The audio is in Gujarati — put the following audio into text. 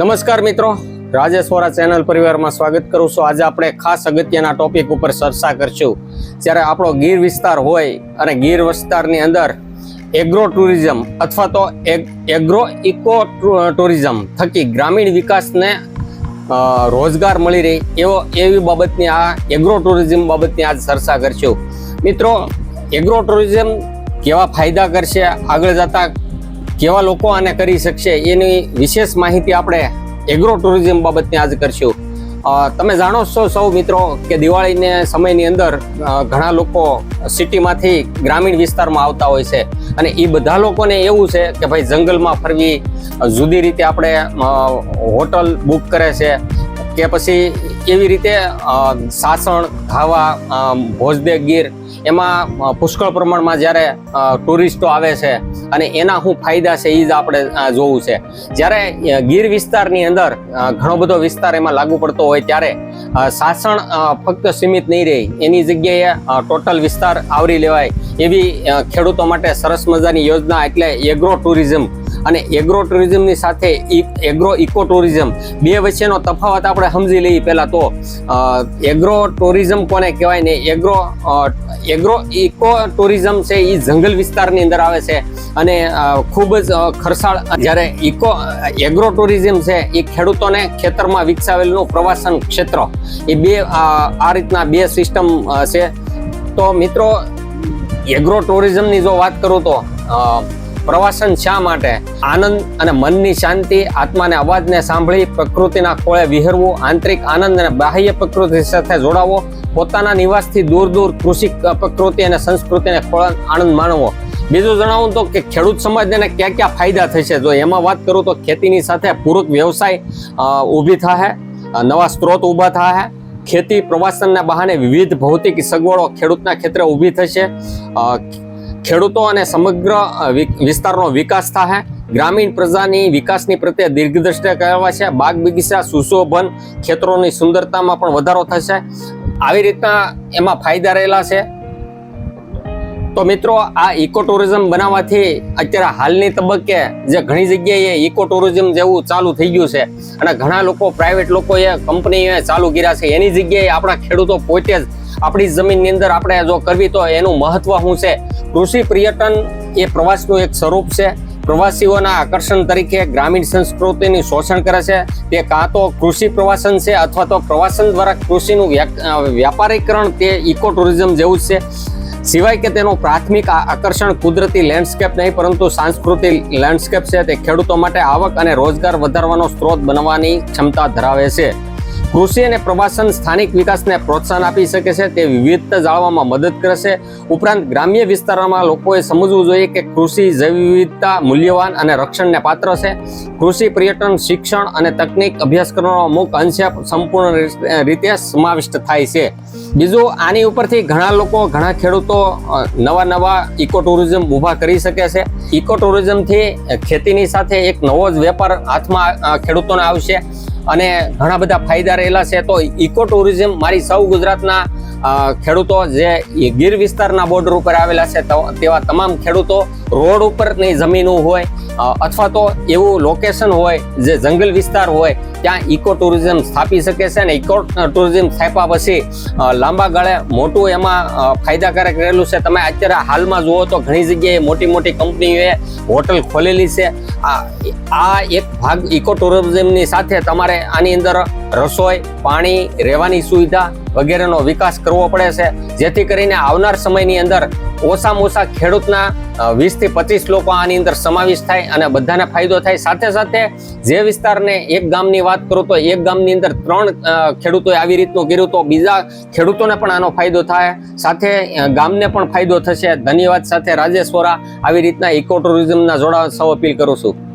નમસ્કાર મિત્રો, રાજેશ વોરા ચેનલ પરિવારમાં સ્વાગત કરું છું. આજે આપણે ખાસ અગત્યના ટોપિક ઉપર ચર્ચા કરશું. જ્યારે આપણો ગીર વિસ્તાર હોય અને ગીર વિસ્તારની અંદર એગ્રો ટુરિઝમ અથવા તો એગ્રો ઇકો ટુરિઝમ થકી ગ્રામીણ વિકાસને રોજગાર મળી રહે એવો, એવી બાબતની આ એગ્રો ટુરિઝમ બાબતની આજ ચર્ચા કરશું. મિત્રો એગ્રો ટુરિઝમ કેવા ફાયદા કરશે? આગળ જતા કેવા લોકો આને કરી શકશે એની વિશેષ માહિતી આપણે એગ્રો ટુરિઝમ બાબતની આજ કરશું. તમે જાણો છો સૌ મિત્રો કે દિવાળીને સમયની અંદર ઘણા લોકો સિટીમાંથી ગ્રામીણ વિસ્તારમાં આવતા હોય છે. અને એ બધા લોકોને એવું છે કે ભાઈ જંગલમાં ફરવી, જુદી રીતે આપણે હોટલ બુક કરે છે કે પછી એવી રીતે સાસણ અ, ભોજદે ગીર એમાં પુષ્કળ પ્રમાણમાં જ્યારે ટુરિસ્ટો આવે છે અને એના શું ફાયદા છે એ જ આપણે જોવું છે. જ્યારે ગીર વિસ્તારની અંદર ઘણો બધો વિસ્તાર એમાં લાગુ પડતો હોય ત્યારે સાસણ ફક્ત સીમિત નહીં રહે એની જગ્યાએ ટોટલ વિસ્તાર આવરી લેવાય એવી ખેડૂતો માટે સરસ મજાની યોજના એટલે એગ્રો ટુરિઝમ અને એગ્રો ટુરિઝમની સાથે એગ્રો ઇકો ટુરિઝમ બે વચ્ચેનો તફાવત આપણે સમજી લઈએ પહેલાં તો એગ્રો ટુરિઝમ કોને કહેવાય ને એગ્રો એગ્રો ઇકો ટુરિઝમ છે એ જંગલ વિસ્તારની અંદર આવે છે અને ખૂબ જ ખર્ચાળ જ્યારે ઇકો એગ્રો ટુરિઝમ છે એ ખેડૂતોને ખેતરમાં વિકસાવેલું પ્રવાસન ક્ષેત્ર. એ બે આ રીતના બે સિસ્ટમ છે. તો મિત્રો એગ્રો ટુરિઝમની જો વાત કરું તો પ્રવાસન શા માટે? આનંદ અને મનની શાંતિ, આત્માને અવાજને સાંભળી, પ્રકૃતિના ખોળે વિહરવું, આંતરિક આનંદ અને બાહ્ય પ્રકૃતિ સાથે જોડાવો, પોતાના નિવાસથી દૂર દૂર કૃષિ, પ્રકૃતિ અને સંસ્કૃતિને ખોળે આનંદ માણવો. બીજું જણાવું તો કે ખેડૂત સમાજને ક્યાં ક્યાં ફાયદા થશે? જો એમાં વાત કરું તો ખેતીની સાથે પૂરક વ્યવસાય ઊભી થશે નવા સ્ત્રોત ઊભા થશે ખેતી પ્રવાસનના બહાને વિવિધ ભૌતિક સગવડો ખેડૂતના ક્ષેત્રે ઊભી થશે ખેડૂતો અને સમગ્ર વિસ્તારનો વિકાસ થાય ગ્રામીણ પ્રજાની વિકાસની પ્રત્યે દીર્ઘદ્રષ્ટિ છે. બાગ બગીચા, સુશોભન ખેતરોની સુંદરતામાં પણ વધારો થશે. આવી રીતના એમાં ફાયદા રહેલા છે. તો મિત્રો, આ ઇકો ટુરિઝમ બનાવવાથી અત્યારે હાલની તબક્કે જે ઘણી જગ્યાએ ઇકો ટુરિઝમ જેવું ચાલુ થઈ ગયું છે અને ઘણા લોકો, પ્રાઇવેટ લોકોએ કંપનીએ ચાલુ કર્યા છે. એની જગ્યાએ આપણા ખેડૂતો પોતે જ આપણી જમીનની અંદર આપણે જો કરવી તો એનું મહત્વ શું છે? કૃષિ પર્યટન એ પ્રવાસનું એક સ્વરૂપ છે. પ્રવાસીઓના આકર્ષણ તરીકે ગ્રામીણ સંસ્કૃતિનું શોષણ કરે છે. તે કાં તો કૃષિ પ્રવાસન છે અથવા તો પ્રવાસન દ્વારા કૃષિનું વ્યાપારીકરણ તે ઇકો ટુરિઝમ જેવું જ છે. સિવાય કે તેનું પ્રાથમિક આકર્ષણ કુદરતી લેન્ડસ્કેપ નહીં, પરંતુ સાંસ્કૃતિક લેન્ડસ્કેપ છે. તે ખેડૂતો માટે આવક અને રોજગાર વધારવાનો સ્ત્રોત બનવાની ક્ષમતા ધરાવે છે. કૃષિ અને પ્રવાસન સ્થાનિક વિકાસને પ્રોત્સાહન આપી શકે છે તે વિવિધતા જાળવવામાં મદદ કરશે. ઉપરાંત ગ્રામ્ય વિસ્તારોમાં લોકોએ સમજવું જોઈએ કે કૃષિ જૈવ વિવિધતા મૂલ્યવાન અને રક્ષણને પાત્ર છે. કૃષિ પર્યટન, શિક્ષણ અને તકનીક અભ્યાસક્રમનો અમુક અંશે સંપૂર્ણ રીતે સમાવિષ્ટ થાય છે. બીજું, આની ઉપરથી ઘણા લોકો, ઘણા ખેડૂતો નવા નવા ઇકો ટુરિઝમ ઊભા કરી શકે છે. ઇકો ટુરિઝમથી ખેતીની સાથે એક નવો જ વેપાર હાથમાં ખેડૂતોને આવશે. અને ઘણા બધા ફાયદા રહેલા છે. તો ઇકો ટુરિઝમ મારી સૌ ગુજરાતના ખેડૂતો જે ગીર વિસ્તારના બોર્ડર ઉપર આવેલા છે તેવા તમામ ખેડૂતો રોડ ઉપરની જમીનો હોય અથવા તો એવું લોકેશન હોય જે જંગલ વિસ્તાર હોય ત્યાં ઇકો ટુરિઝમ સ્થાપી શકે છે અને ઇકો ટુરિઝમ સ્થાપ્યા પછી લાંબા ગાળે મોટું એમાં ફાયદાકારક રહેલું છે. તમે અત્યારે હાલમાં જુઓ તો ઘણી જગ્યાએ મોટી મોટી કંપનીઓએ હોટલ ખોલેલી છે. આ એક ભાગ ઇકો ટુરિઝમની સાથે તમારે આની અંદર રસોઈ, પાણી, રહેવાની સુવિધા વગેરેનો વિકાસ કરવો પડે છે. જેથી કરીને આવનાર સમયની અંદર ઓછામાં ઓછા ખેડૂતના વીસથી પચીસ લોકો આની અંદર સમાવેશ થાય અને બધાને ફાયદો થાય. સાથે સાથે જે વિસ્તારને એક ગામની વાત કરું તો એક ગામની અંદર ત્રણ ખેડૂતોએ આવી રીતનું કર્યું તો બીજા ખેડૂતોને પણ આનો ફાયદો થાય. સાથે ગામને પણ ફાયદો થશે. ધન્યવાદ સાથે રાજેશ વોરા આવી રીતના ઇકો ટુરિઝમના જોડાવા સૌ અપીલ કરું છું.